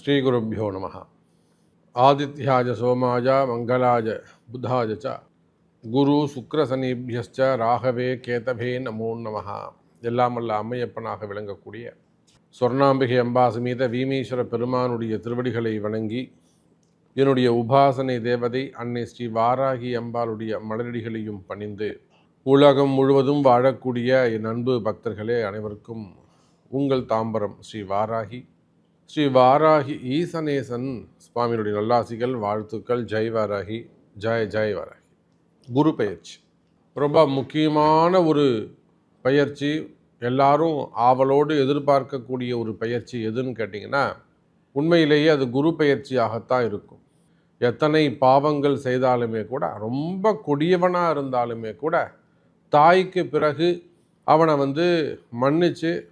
ஸ்ரீகுருப்போ நம. ஆதித்யாஜ சோமாஜ மங்களாஜ புத்தாஜ ச. குரு சுக்ரசனீபியஸ்ச ராகவே கேதவே நமோ நம. எல்லாம் அல்ல அம்மையப்பனாக விளங்கக்கூடிய சொர்ணாம்பிகை அம்பா சமேத வீமேஸ்வர பெருமானுடைய திருவடிகளை வணங்கி என்னுடைய உபாசனை தேவதை அன்னை ஸ்ரீ வாராகி அம்பாளுடைய மலரடிகளையும் பணிந்து உலகம் முழுவதும் வாழக்கூடிய என் அன்பு பக்தர்களே அனைவருக்கும் உங்கள் தாம்பரம் ஸ்ரீ வாராகி ஸ்ரீ வாராகி ஈசனேசன் சுவாமியினுடைய நல்லாசிகள் வாழ்த்துக்கள். ஜெய் வாராகி ஜெய் ஜெய் வாராகி. குரு பயிற்சி ரொம்ப முக்கியமான ஒரு பயிற்சி எல்லாரும் ஆவலோடு எதிர்பார்க்கக்கூடிய ஒரு பயிற்சி எதுன்னு கேட்டிங்கன்னா உண்மையிலேயே அது குரு பயிற்சியாகத்தான் இருக்கும். எத்தனை பாவங்கள் செய்தாலுமே கூட ரொம்ப கொடியவனாக இருந்தாலுமே கூட தாய்க்கு பிறகு அவனை வந்து மன்னித்து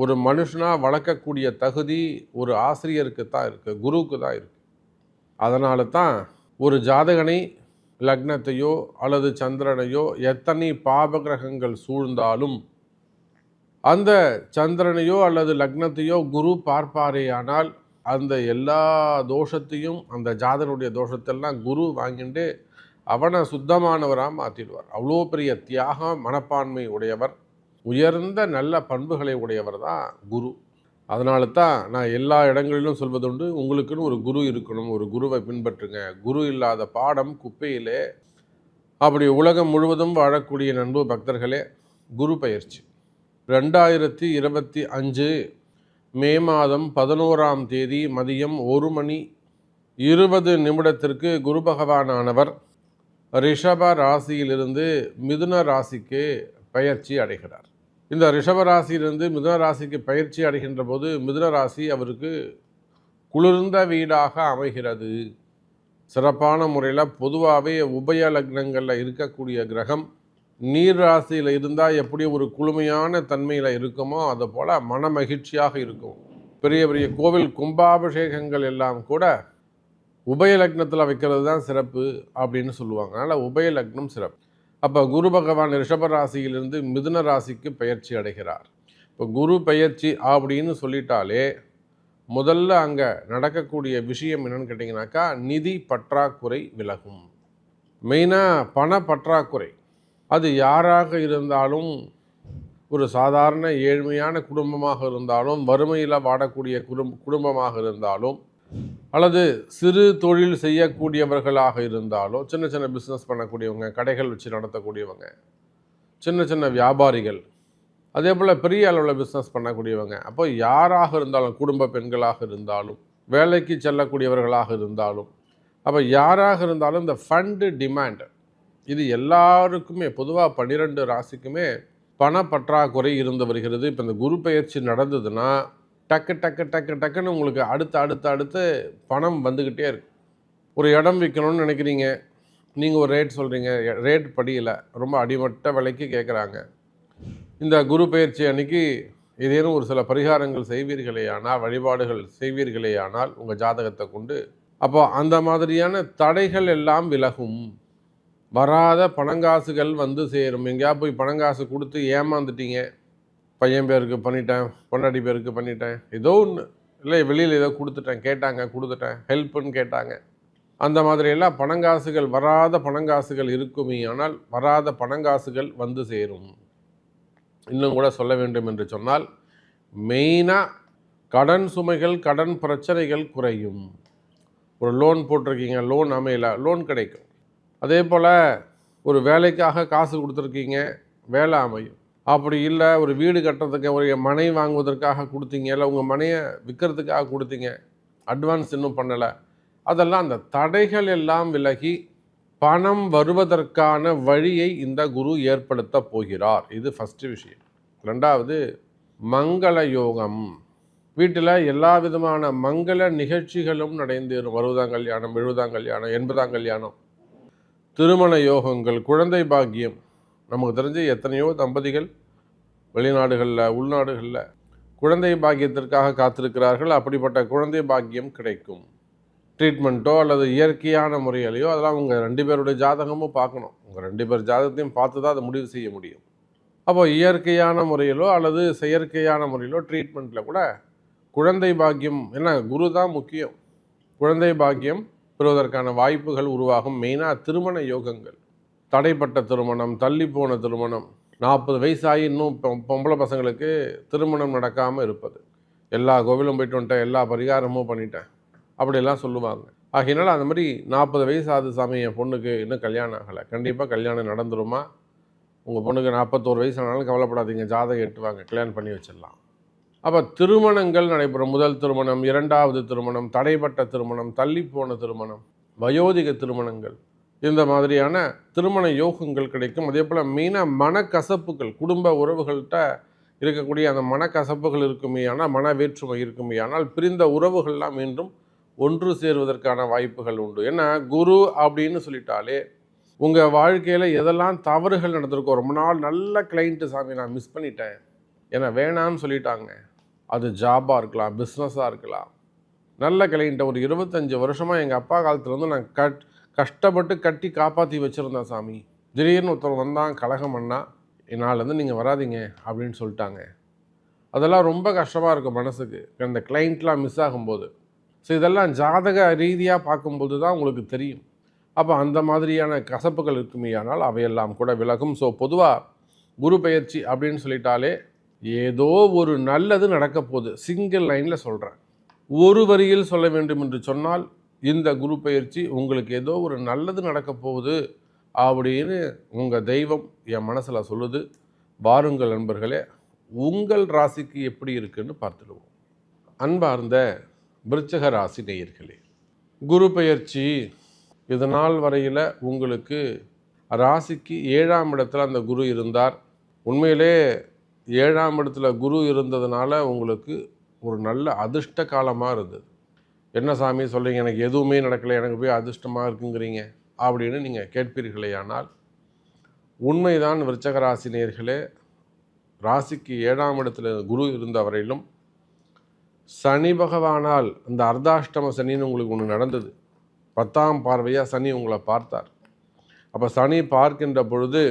ஒரு மனுஷனாக வளர்க்கக்கூடிய தகுதி ஒரு ஆசிரியருக்கு தான் இருக்குது குருவுக்கு தான் இருக்குது அதனால தான் ஒரு ஜாதகனை லக்னத்தையோ அல்லது சந்திரனையோ எத்தனை பாபகிரகங்கள் சூழ்ந்தாலும் அந்த சந்திரனையோ அல்லது லக்னத்தையோ குரு பார்ப்பாரேயானால் அந்த எல்லா தோஷத்தையும் அந்த ஜாதனுடைய தோஷத்தெல்லாம் குரு வாங்கிட்டு அவனை சுத்தமானவராக மாற்றிடுவார் அவ்வளோ பெரிய தியாகம் மனப்பான்மை உடையவர். உயர்ந்த நல்ல பண்புகளை உடையவர் தான் குரு. அதனால தான் நான் எல்லா இடங்களிலும் சொல்வதுண்டு உங்களுக்குன்னு ஒரு குரு இருக்கணும் ஒரு குருவை பின்பற்றுங்க. குரு இல்லாத பாடம் குப்பையிலே அப்படி உலகம் முழுவதும் வாழக்கூடிய நண்பு பக்தர்களே குரு பயிற்சி. ரெண்டாயிரத்தி இருபத்தி அஞ்சு மே மாதம் பதினோராம் தேதி மதியம் ஒரு மணி இருபது நிமிடத்திற்கு குரு பகவானானவர் ரிஷப ராசியிலிருந்து மிதுன ராசிக்கு பயிற்சி அடைகிறார். இந்த ரிஷபராசியிலிருந்து மிதுன ராசிக்கு பயிற்சி அடைகின்ற போது மிதுன ராசி அவருக்கு குளிர்ந்த வீடாக அமைகிறது. சிறப்பான முறையில் பொதுவாகவே உபய லக்னங்களில் இருக்கக்கூடிய கிரகம் நீர் ராசியில் இருந்தால் எப்படி ஒரு குளுமையான தன்மையில் இருக்குமோ அது போல் மன மகிழ்ச்சியாக இருக்கும். பெரிய பெரிய கோவில் கும்பாபிஷேகங்கள் எல்லாம் கூட உபய லக்னத்தில் வைக்கிறது தான் சிறப்பு அப்படின்னு சொல்லுவாங்க. அதனால் உபய லக்னம் சிறப்பு. அப்போ குரு பகவான் ரிஷப ராசியிலிருந்து மிதுன ராசிக்கு பயிற்சி அடைகிறார். இப்போ குரு பயிற்சி அப்படின்னு சொல்லிட்டாலே முதல்ல அங்கே நடக்கக்கூடிய விஷயம் என்னன்னு கேட்டிங்கனாக்கா நிதி பற்றாக்குறை விலகும். மெயினாக பண பற்றாக்குறை. அது யாராக இருந்தாலும் ஒரு சாதாரண ஏழ்மையான குடும்பமாக இருந்தாலும் வறுமையில் வாடக்கூடிய குடும் குடும்பமாக இருந்தாலும் அல்லது சிறு தொழில் செய்யக்கூடியவர்களாக இருந்தாலும் சின்ன சின்ன பிஸ்னஸ் பண்ணக்கூடியவங்க கடைகள் வச்சு நடத்தக்கூடியவங்க சின்ன சின்ன வியாபாரிகள் அதே போல் பெரிய அளவில் பிஸ்னஸ் பண்ணக்கூடியவங்க அப்போ யாராக இருந்தாலும் குடும்ப பெண்களாக இருந்தாலும் வேலைக்கு செல்லக்கூடியவர்களாக இருந்தாலும் அப்போ யாராக இருந்தாலும் இந்த ஃபண்டு டிமாண்ட் இது எல்லாருக்குமே பொதுவாக பன்னிரெண்டு ராசிக்குமே பணப்பற்றாக்குறை இருந்து வருகிறது. இப்போ இந்த குரு பயிற்சி நடந்ததுன்னா டக்கு டக்கு டக்கு டக்குன்னு உங்களுக்கு அடுத்து அடுத்து அடுத்து பணம் வந்துக்கிட்டே இருக்கு. ஒரு இடம் விற்கணும்னு நினைக்கிறீங்க. நீங்கள் ஒரு ரேட் சொல்கிறீங்க ரேட் படியலை ரொம்ப அடிமட்ட விலைக்கு கேட்குறாங்க இந்த குரு பயிற்சி அன்னைக்கு ஏதேனும் ஒரு சில பரிகாரங்கள் செய்வீர்களேயானால் வழிபாடுகள் செய்வீர்களேயானால் உங்கள் ஜாதகத்தை கொண்டு அப்போ அந்த மாதிரியான தடைகள் எல்லாம் விலகும். வராத பணங்காசுகள் வந்து சேரும். எங்கேயா போய் பணங்காசு கொடுத்து ஏமாந்துட்டீங்க. பையன் பேருக்கு பண்ணிட்டேன் பொண்டாட்டி பேருக்கு பண்ணிட்டேன். ஏதோ ஒன்று இல்லை வெளியில் ஏதோ கொடுத்துட்டேன் கேட்டாங்க கொடுத்துட்டேன் ஹெல்ப்புன்னு கேட்டாங்க. அந்த மாதிரியெல்லாம் பணங்காசுகள் வராத பணங்காசுகள் இருக்குமே ஆனால் வராத பணங்காசுகள் வந்து சேரும். இன்னும் கூட சொல்ல வேண்டும் என்று சொன்னால் மெயினாக கடன் சுமைகள் கடன் பிரச்சனைகள் குறையும். ஒரு லோன் போட்டிருக்கீங்க லோன் அமையல லோன் கிடைக்கும். அதே போல் ஒரு வேலைக்காக காசு கொடுத்துருக்கீங்க வேலை அமையும். அப்படி இல்லை ஒரு வீடு கட்டுறதுக்கு ஒரு மனை வாங்குவதற்காக கொடுத்தீங்க இல்லை உங்கள் மனையை விற்கிறதுக்காக கொடுத்தீங்க அட்வான்ஸ் இன்னும் பண்ணலை. அதெல்லாம் அந்த தடைகள் எல்லாம் விலகி பணம் வருவதற்கான வழியை இந்த குரு ஏற்படுத்த போகிறார். இது ஃபஸ்ட்டு விஷயம். ரெண்டாவது மங்கள யோகம். வீட்டில் எல்லா விதமான மங்கள நிகழ்ச்சிகளும் நடந்தேறும் வருவதாம் கல்யாணம் எழுபதாம் கல்யாணம் எண்பதாம் கல்யாணம். திருமண யோகங்கள் குழந்தை பாக்கியம். நமக்கு தெரிஞ்ச எத்தனையோ தம்பதிகள் வெளிநாடுகளில் உள்நாடுகளில் குழந்தை பாக்கியத்திற்காக காத்திருக்கிறார்கள். அப்படிப்பட்ட குழந்தை பாக்கியம் கிடைக்கும். ட்ரீட்மெண்ட்டோ அல்லது இயற்கையான முறையிலையோ அதெல்லாம் உங்கள் ரெண்டு பேருடைய ஜாதகமும் பார்க்கணும். உங்கள் ரெண்டு பேர் ஜாதகத்தையும் பார்த்து தான் அதை முடிவு செய்ய முடியும். அப்போ இயற்கையான முறையிலோ அல்லது செயற்கையான முறையிலோ ட்ரீட்மெண்ட்டில் கூட குழந்தை பாக்கியம் என்ன குரு தான் முக்கியம். குழந்தை பாக்கியம் பெறுவதற்கான வாய்ப்புகள் உருவாகும். மெயினாக திருமண யோகங்கள். தடைப்பட்ட திருமணம் தள்ளி போன திருமணம் நாற்பது வயசாகி இன்னும் பொம்பளை பசங்களுக்கு திருமணம் நடக்காமல் இருப்பது. எல்லா கோவிலும் போயிட்டு வந்துட்டேன் எல்லா பரிகாரமும் பண்ணிட்டேன் அப்படிலாம் சொல்லுவாங்க. ஆகையினால அந்த மாதிரி நாற்பது வயசு ஆகுது சாமி என் பொண்ணுக்கு இன்னும் கல்யாணம் ஆகலை. கண்டிப்பாக கல்யாணம் நடந்துருமா? உங்கள் பொண்ணுக்கு நாற்பத்தோரு வயசு ஆனாலும் கவலைப்படாதீங்க ஜாதகம் எட்டுவாங்க கல்யாணம் பண்ணி வச்சிடலாம். அப்போ திருமணங்கள் நடைபெறும். முதல் திருமணம் இரண்டாவது திருமணம் தடைப்பட்ட திருமணம் தள்ளிப்போன திருமணம் வயோதிக திருமணங்கள். இந்த மாதிரியான திருமண யோகங்கள் கிடைக்கும். அதே போல் மெயினாக மனக்கசப்புகள் குடும்ப உறவுகள்கிட்ட இருக்கக்கூடிய அந்த மனக்கசப்புகள் இருக்குமே ஆனால் மன வேற்றுமை இருக்குமே ஆனால் பிரிந்த உறவுகள்லாம் மீண்டும் ஒன்று சேருவதற்கான வாய்ப்புகள் உண்டு. ஏன்னா குரு அப்படின்னு சொல்லிட்டாலே உங்கள் வாழ்க்கையில் எதெல்லாம் தவறுகள் நடந்திருக்கோ ரொம்ப நாள் நல்ல கிளைண்ட்டு சாமி நான் மிஸ் பண்ணிட்டேன். ஏன்னா வேணான்னு சொல்லிட்டாங்க. அது ஜாபாக இருக்கலாம் பிஸ்னஸாக இருக்கலாம். நல்ல கிளைண்ட்டை ஒரு இருபத்தஞ்சி வருஷமாக எங்கள் அப்பா காலத்துலேருந்து நான் கட் கஷ்டப்பட்டு கட்டி காப்பாற்றி வச்சுருந்தேன் சாமி. திடீர்னு ஒருத்தர் வந்தான் கலகம் பண்ணா என்னாலேருந்து நீங்கள் வராதீங்க அப்படின்னு சொல்லிட்டாங்க. அதெல்லாம் ரொம்ப கஷ்டமாக இருக்கும் மனசுக்கு. அந்த கிளைண்ட்லாம் மிஸ் ஆகும்போது. ஸோ இதெல்லாம் ஜாதக ரீதியாக பார்க்கும்போது தான் உங்களுக்கு தெரியும். அப்போ அந்த மாதிரியான கசப்புகள் இருக்குமே ஆனால் அவையெல்லாம் கூட விலகும். ஸோ பொதுவாக குரு பயிற்சி அப்படின்னு சொல்லிட்டாலே ஏதோ ஒரு நல்லது நடக்க போகுது சிங்கிள் லைனில் சொல்கிறேன் ஒரு வரியில் சொல்ல வேண்டும் என்று சொன்னால் இந்த குரு பயிற்சி உங்களுக்கு ஏதோ ஒரு நல்லது நடக்க போகுது அப்படின்னு உங்கள் தெய்வம் என் மனசில் சொல்லுது. வாருங்கள் நண்பர்களே உங்கள் ராசிக்கு எப்படி இருக்குன்னு பார்த்துடுவோம். அன்பார்ந்த விருச்சக ராசி நேயர்களே குரு பெயர்ச்சி இது நாள் வரையில் உங்களுக்கு ராசிக்கு ஏழாம் இடத்துல அந்த குரு இருந்தார். உண்மையிலே ஏழாம் இடத்துல குரு இருந்ததுனால உங்களுக்கு ஒரு நல்ல அதிர்ஷ்ட காலமாக இருந்தது. என்ன சாமி சொல்கிறீங்க எனக்கு எதுவுமே நடக்கலை. எனக்கு போய் அதிர்ஷ்டமாக இருக்குங்கிறீங்க அப்படின்னு நீங்கள் கேட்பீர்களே ஆனால் உண்மைதான் விருச்சக ராசி நேர்களே ராசிக்கு ஏழாம் இடத்துல குரு இருந்த வரையிலும் சனி பகவானால் அந்த அர்த்தாஷ்டம சனின்னு உங்களுக்கு ஒன்று நடந்தது. பத்தாம் பார்வையாக சனி உங்களை பார்த்தார். அப்போ சனி பார்க்கின்ற பொழுது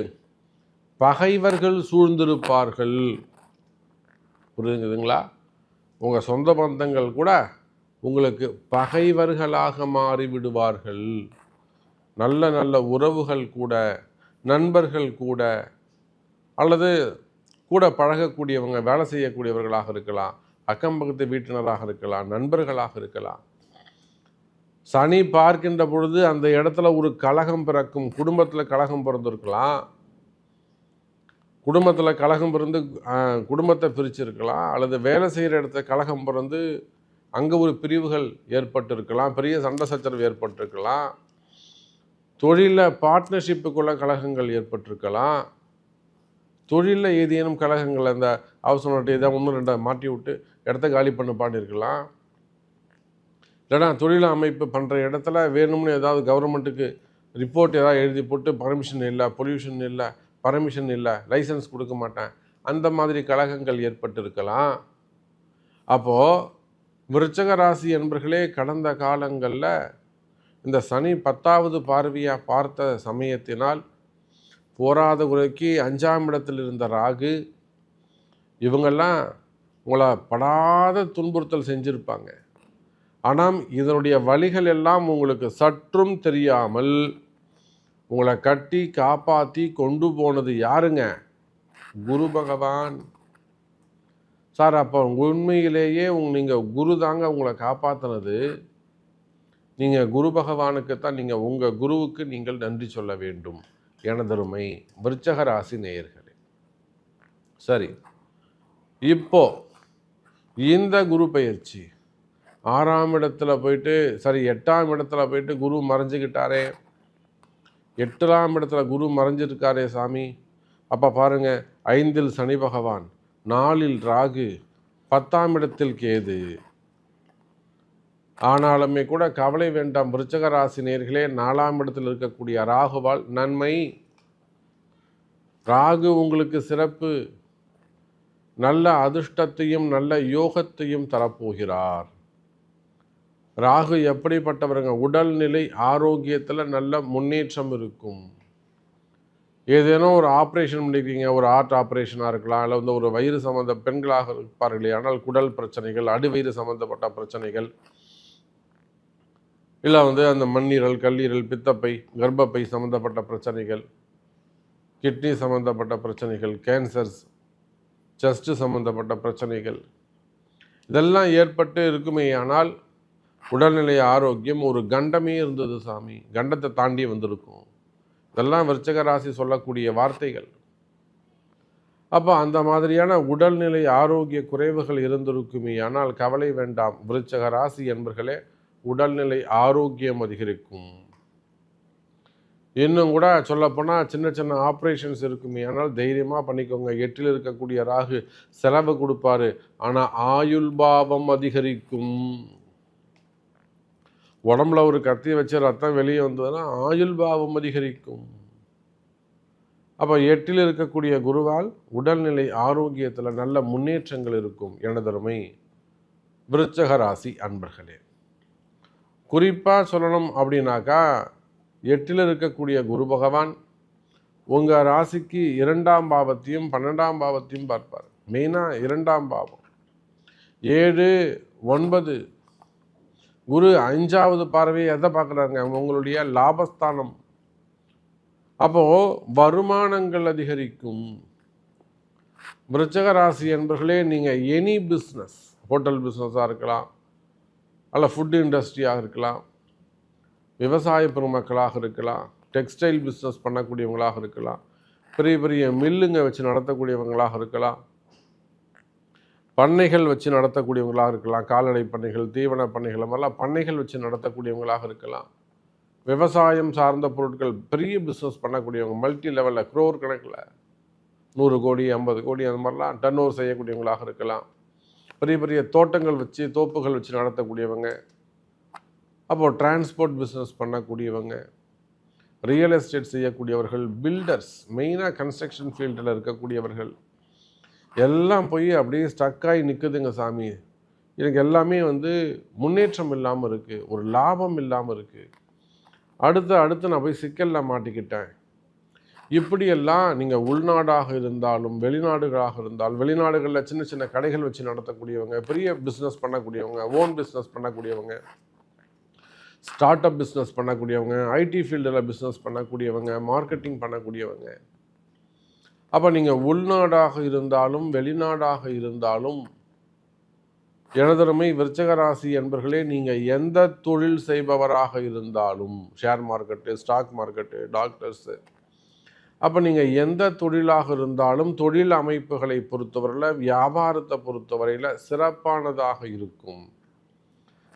பகைவர்கள் சூழ்ந்திருப்பார்கள். புரிஞ்சுதுங்களா? உங்கள் சொந்த பந்தங்கள் கூட உங்களுக்கு பகைவர்களாக மாறிவிடுவார்கள். நல்ல நல்ல உறவுகள் கூட நண்பர்கள் கூட அல்லது கூட பழகக்கூடியவங்க வேலை செய்யக்கூடியவர்களாக இருக்கலாம் அக்கம் பக்கத்து வீட்டினராக இருக்கலாம் நண்பர்களாக இருக்கலாம். சனி பார்க்கின்ற பொழுது அந்த இடத்துல ஒரு கலகம் பிறக்கும் குடும்பத்தில் கலகம் பிறந்திருக்கலாம். குடும்பத்தில் கலகம் பிறந்து குடும்பத்தை பிரிச்சிருக்கலாம் அல்லது வேலை செய்கிற இடத்துல கலகம் பிறந்து அங்கே ஒரு பிரிவுகள் ஏற்பட்டிருக்கலாம் பெரிய சண்டை சச்சரவு ஏற்பட்டிருக்கலாம் தொழிலில் பார்ட்னர்ஷிப்புக்குள்ள கழகங்கள் ஏற்பட்டிருக்கலாம் தொழிலில் ஏதேனும் கழகங்கள் அந்த அவசரம் ஏதாவது ஒன்று ரெண்டை மாட்டி விட்டு இடத்த காலி பண்ண பாடியிருக்கலாம் இல்லைனா தொழில் அமைப்பு பண்ணுற இடத்துல வேணும்னு ஏதாவது கவர்மெண்ட்டுக்கு ரிப்போர்ட் ஏதாவது எழுதி போட்டு பர்மிஷன் இல்லை பொல்யூஷன் இல்லை பர்மிஷன் இல்லை லைசன்ஸ் கொடுக்க மாட்டேன். அந்த மாதிரி கழகங்கள் ஏற்பட்டிருக்கலாம். அப்போது விருச்சக ராசி என்பர்களே கடந்த காலங்களில் இந்த சனி பத்தாவது பார்வையாக பார்த்த சமயத்தினால் போராத குறைக்கு அஞ்சாம் இடத்தில் இருந்த ராகு இவங்கெல்லாம் உங்களை படாத துன்புறுத்தல் செஞ்சுருப்பாங்க. ஆனால் இதனுடைய வழிகள் எல்லாம் உங்களுக்கு சற்றும் தெரியாமல் உங்களை கட்டி காப்பாற்றி கொண்டு போனது யாருங்க? குரு பகவான். சார் அப்போ உண்மையிலேயே உங் நீங்கள் குரு தாங்க உங்களை காப்பாற்றினது நீங்கள் குரு பகவானுக்கு தான் நீங்கள் உங்கள் குருவுக்கு நீங்கள் நன்றி சொல்ல வேண்டும். எனதருமை விருச்சக ராசி நேயர்களே. சரி. இப்போ இந்த குரு பயிற்சி. ஆறாம் இடத்துல போயிட்டு சரி எட்டாம் இடத்துல போயிட்டு குரு மறைஞ்சுக்கிட்டாரே எட்டாம் இடத்துல குரு மறைஞ்சிருக்காரே சாமி. அப்போ பாருங்க ஐந்தில் சனி பகவான் நாளில் ராகு பத்தாம் இடத்தில் கேது. ஆனாலுமே கூட கவலை வேண்டாம். விருச்சக ராசி நேர்களே நாலாம் இடத்தில் இருக்கக்கூடிய ராகுவால் நன்மை. ராகு உங்களுக்கு சிறப்பு. நல்ல அதிர்ஷ்டத்தையும் நல்ல யோகத்தையும் தரப்போகிறார். ராகு எப்படிப்பட்டவருங்க? உடல்நிலை ஆரோக்கியத்தில் நல்ல முன்னேற்றம் இருக்கும். ஏதேனும் ஒரு ஆப்ரேஷன் பண்ணிக்கிறீங்க ஒரு ஹார்ட் ஆப்ரேஷனாக இருக்கலாம் இல்லை வந்து ஒரு வயிறு சம்மந்த பெண்களாக இருப்பார்களே ஆனால் குடல் பிரச்சனைகள் அடிவயிறு சம்மந்தப்பட்ட பிரச்சனைகள் இல்லை வந்து அந்த மண்ணீரல் கல்லீரல் பித்தப்பை கர்ப்பப்பை சம்மந்தப்பட்ட பிரச்சனைகள் கிட்னி சம்மந்தப்பட்ட பிரச்சனைகள் கேன்சர்ஸ் செஸ்ட்டு சம்மந்தப்பட்ட பிரச்சனைகள் இதெல்லாம் ஏற்பட்டு இருக்குமே. ஆனால் உடல்நிலை ஆரோக்கியம் ஒரு கண்டமே இருந்தது சாமி. கண்டத்தை தாண்டி வந்திருக்கும். இதெல்லாம் விருச்சக ராசி சொல்லக்கூடிய வார்த்தைகள். அப்போ அந்த மாதிரியான உடல்நிலை ஆரோக்கிய குறைவுகள் இருந்திருக்குமே ஆனால் கவலை வேண்டாம். விருச்சக ராசி என்பர்களே உடல்நிலை ஆரோக்கியம் அதிகரிக்கும். இன்னும் கூட சொல்லப்போனால் சின்ன சின்ன ஆப்ரேஷன்ஸ் இருக்குமே ஆனால் தைரியமாக பண்ணிக்கோங்க. எட்டில் இருக்கக்கூடிய ராகு செலவு கொடுப்பாரு. ஆனால் ஆயுள் பாவம் அதிகரிக்கும். உடம்புல ஒரு கத்தி வச்சு ரத்தம் வெளியே வந்ததுன்னா ஆயுள் பாவம் அதிகரிக்கும். அப்போ எட்டில் இருக்கக்கூடிய குருவால் உடல்நிலை ஆரோக்கியத்தில் நல்ல முன்னேற்றங்கள் இருக்கும் எனதருமை விருச்சக ராசி அன்பர்களே. குறிப்பாக சொல்லணும் அப்படின்னாக்கா எட்டில் இருக்கக்கூடிய குரு பகவான் உங்கள் ராசிக்கு இரண்டாம் பாவத்தையும் பன்னெண்டாம் பாவத்தையும் பார்ப்பார். மெயினாக இரண்டாம் பாவம். ஏழு ஒன்பது குரு அஞ்சாவது பார்வை எதை பார்க்குறாங்க உங்களுடைய லாபஸ்தானம். அப்போது வருமானங்கள் அதிகரிக்கும். விருச்சக ராசி என்பர்களே நீங்கள் எனி பிஸ்னஸ் ஹோட்டல் பிஸ்னஸாக இருக்கலாம் அல்ல ஃபுட் இண்டஸ்ட்ரியாக இருக்கலாம் விவசாய பெருமக்களாக இருக்கலாம் டெக்ஸ்டைல் பிஸ்னஸ் பண்ணக்கூடியவங்களாக இருக்கலாம் பெரிய பெரிய மில்லுங்க வச்சு நடத்தக்கூடியவங்களாக இருக்கலாம் பண்ணைகள் வச்சு நடத்தக்கூடியவங்களாக இருக்கலாம். கால்நடை பண்ணைகள் தீவன பண்ணைகள் மாதிரிலாம் பண்ணைகள் வச்சு நடத்தக்கூடியவங்களாக இருக்கலாம். விவசாயம் சார்ந்த பொருட்கள் பெரிய பிஸ்னஸ் பண்ணக்கூடியவங்க மல்டி லெவலில் க்ரோர் கணக்கில் நூறு கோடி ஐம்பது கோடி அந்த மாதிரிலாம் டன் ஓவர் செய்யக்கூடியவங்களாக இருக்கலாம். பெரிய பெரிய தோட்டங்கள் வச்சு தோப்புகள் வச்சு நடத்தக்கூடியவங்க. அப்போது டிரான்ஸ்போர்ட் பிஸ்னஸ் பண்ணக்கூடியவங்க. ரியல் எஸ்டேட் செய்யக்கூடியவர்கள் பில்டர்ஸ் மெயினாக கன்ஸ்ட்ரக்ஷன் ஃபீல்டில் இருக்கக்கூடியவர்கள். எல்லாம் போய் அப்படியே ஸ்டக்காகி நிற்குதுங்க சாமி. எனக்கு எல்லாமே வந்து முன்னேற்றம் இல்லாமல் இருக்குது ஒரு லாபம் இல்லாமல் இருக்குது அடுத்து அடுத்து நான் போய் சிக்கலில் மாட்டிக்கிட்டேன். இப்படியெல்லாம் நீங்கள் உள்நாடாக இருந்தாலும் வெளிநாடுகளாக இருந்தாலும் வெளிநாடுகளில் சின்ன சின்ன கடைகள் வச்சு நடத்தக்கூடியவங்க பெரிய பிஸ்னஸ் பண்ணக்கூடியவங்க ஓன் பிஸ்னஸ் பண்ணக்கூடியவங்க ஸ்டார்ட் அப் பிஸ்னஸ் பண்ணக்கூடியவங்க ஐடி ஃபீல்டில் பிஸ்னஸ் பண்ணக்கூடியவங்க மார்க்கெட்டிங் பண்ணக்கூடியவங்க அப்போ நீங்கள் உள்நாடாக இருந்தாலும் வெளிநாடாக இருந்தாலும் எனதருமை விருச்சகராசி என்பர்களே நீங்கள் எந்த தொழில் செய்பவராக இருந்தாலும் share market stock market doctors அப்போ நீங்கள் எந்த தொழிலாக இருந்தாலும் தொழில் அமைப்புகளை பொறுத்தவரையில் வியாபாரத்தை பொறுத்தவரையில் சிறப்பானதாக இருக்கும்.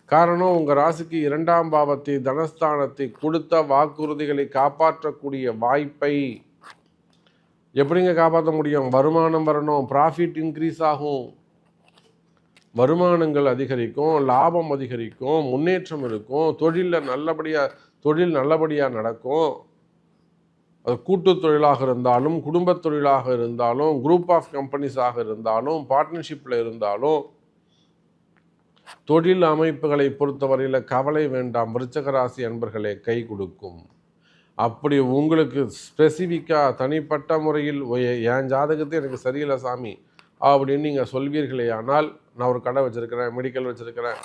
காரணம் உங்கள் ராசிக்கு இரண்டாம் பாவத்தை தனஸ்தானத்தை கொடுத்த வாக்குறுதிகளை காப்பாற்றக்கூடிய வாய்ப்பை எப்படிங்க காப்பாற்ற முடியும்? வருமானம் வரணும் ப்ராஃபிட் இன்க்ரீஸ் ஆகும். வருமானங்கள் அதிகரிக்கும் லாபம் அதிகரிக்கும் முன்னேற்றம் இருக்கும் தொழிலில் நல்லபடியாக தொழில் நல்லபடியாக நடக்கும். அது கூட்டு தொழிலாக இருந்தாலும் குடும்ப தொழிலாக இருந்தாலும் குரூப் ஆஃப் கம்பெனிஸாக இருந்தாலும் பார்ட்னர்ஷிப்பில் இருந்தாலும் தொழில் அமைப்புகளை பொறுத்தவரையில் கவலை வேண்டாம். விருச்சகராசி அன்பர்களே கை கொடுக்கும். அப்படி உங்களுக்கு ஸ்பெசிஃபிக்காக தனிப்பட்ட முறையில் என் ஜாதகத்தை எனக்கு சரியில்லை சாமி அப்படின்னு நீங்கள் சொல்வீர்களே ஆனால் நான் ஒரு கடை வச்சுருக்கிறேன் மெடிக்கல் வச்சுருக்கிறேன்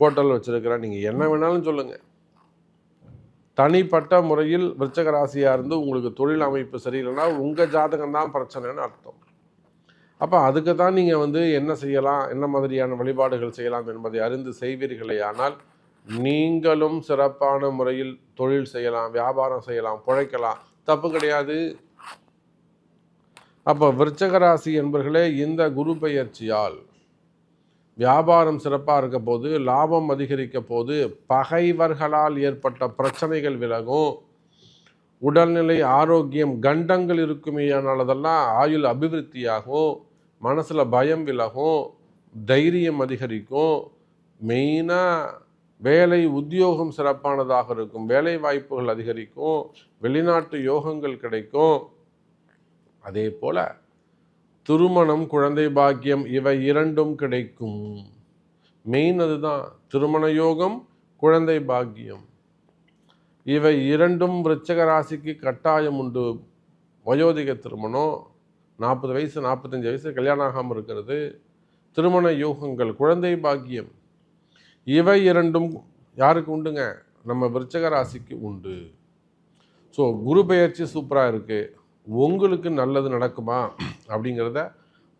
ஹோட்டல் வச்சுருக்கிறேன் நீங்கள் என்ன வேணாலும் சொல்லுங்கள் தனிப்பட்ட முறையில் விருச்சக ராசியாக இருந்து உங்களுக்கு தொழில் அமைப்பு சரியில்லைன்னா உங்கள் ஜாதகம் தான் பிரச்சனைன்னு அர்த்தம். அப்போ அதுக்கு தான் நீங்கள் வந்து என்ன செய்யலாம் என்ன மாதிரியான வழிபாடுகள் செய்யலாம் என்பதை அறிந்து செய்வீர்களே ஆனால் நீங்களும் சிறப்பான முறையில் தொழில் செய்யலாம் வியாபாரம் செய்யலாம் பிழைக்கலாம் தப்பு கிடையாது. அப்போ விருச்சகராசி என்பர்களே இந்த குரு பயிற்சியால் வியாபாரம் சிறப்பாக இருக்க போது லாபம் அதிகரிக்க போது பகைவர்களால் ஏற்பட்ட பிரச்சனைகள் விலகும். உடல்நிலை ஆரோக்கியம் கண்டங்கள் இருக்குமேயானாலதெல்லாம் ஆயுள் அபிவிருத்தியாகும். மனசில் பயம் விலகும். தைரியம் அதிகரிக்கும். மெயினாக வேலை உத்தியோகம் சிறப்பானதாக இருக்கும் வேலை வாய்ப்புகள் அதிகரிக்கும் வெளிநாட்டு யோகங்கள் கிடைக்கும். அதே போல் திருமணம் குழந்தை பாக்கியம் இவை இரண்டும் கிடைக்கும். மெயின் அதுதான் திருமண யோகம் குழந்தை பாக்கியம். இவை இரண்டும் விருச்சக ராசிக்கு கட்டாயம் உண்டு. வயோதிக திருமணம் நாற்பது வயசு நாற்பத்தஞ்சு வயசு கல்யாணம் ஆகாமல் இருக்கிறது. திருமண யோகங்கள் குழந்தை பாக்கியம் இவை இரண்டும் யாருக்கு உண்டுங்க? நம்ம விருச்சக ராசிக்கு உண்டு. ஸோ குரு பெயர்ச்சி சூப்பராக இருக்குது உங்களுக்கு நல்லது நடக்குமா? அப்படிங்கிறத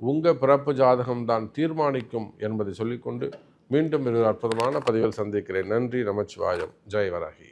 உங்கள் பிறப்பு ஜாதகம் தான் தீர்மானிக்கும் என்பதை சொல்லிக்கொண்டு மீண்டும் ஒரு அற்புதமான பதிவில் சந்திக்கிறேன். நன்றி நமச்சிவாயம். ஜெய் வராகி.